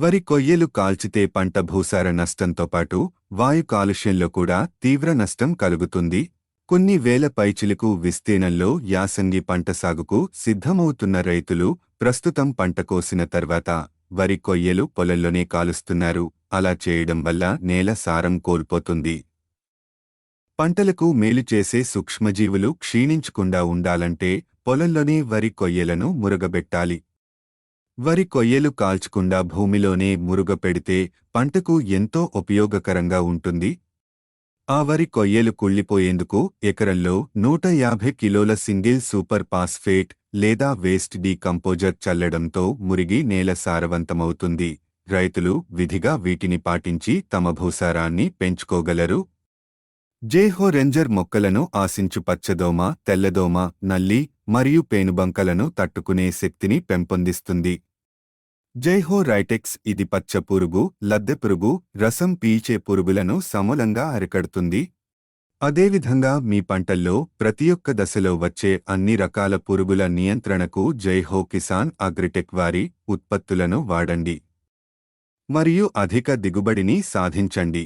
వరి కొయ్యలు కాల్చితే పంట భూసార నష్టంతో పాటు వాయు కాలుష్యంలో కూడా తీవ్ర నష్టం కలుగుతుంది. కొన్ని వేల పైచిలకు విస్తీర్ణంలో యాసంగి పంట సాగుకు సిద్ధమవుతున్న రైతులు ప్రస్తుతం పంట కోసిన తర్వాత వరి కొయ్యలు పొలంలోనే కాలుస్తున్నారు. అలా చేయడం వల్ల నేల సారం కోల్పోతుంది. పంటలకు మేలు చేసే సూక్ష్మజీవులు క్షీణించకుండా ఉండాలంటే పొలంలోనే వరి కొయ్యలను మురుగబెట్టాలి. వరి కొయ్యలు కాల్చకుండా భూమిలోనే మురుగపెడితే పంటకు ఎంతో ఉపయోగకరంగా ఉంటుంది. ఆ వరి కొయ్యలు కుళ్ళిపోయేందుకు ఎకరంలో నూట యాభై కిలోల సింగిల్ సూపర్ పాస్ఫేట్ లేదా వేస్ట్ డీకంపోజర్ చల్లడంతో మురిగి నేల సారవంతమవుతుంది. రైతులు విధిగా వీటిని పాటించి తమ భూసారాన్ని పెంచుకోగలరు. జేహో రెంజర్ మొక్కలను ఆశించు పచ్చదోమ తెల్లదోమ నల్లి మరియు పేనుబంకలను తట్టుకునే శక్తిని పెంపొందిస్తుంది. జైహో రైటెక్స్ ఇది పచ్చ పురుగు లద్దె పురుగు రసం పీల్చే పురుగులను సమూలంగా అరికడుతుంది. అదేవిధంగా మీ పంటల్లో ప్రతి ఒక్క దశలో వచ్చే అన్ని రకాల పురుగుల నియంత్రణకు జైహో కిసాన్ అగ్రిటెక్ వారి ఉత్పత్తులను వాడండి. మరియు అధిక దిగుబడిని సాధించండి.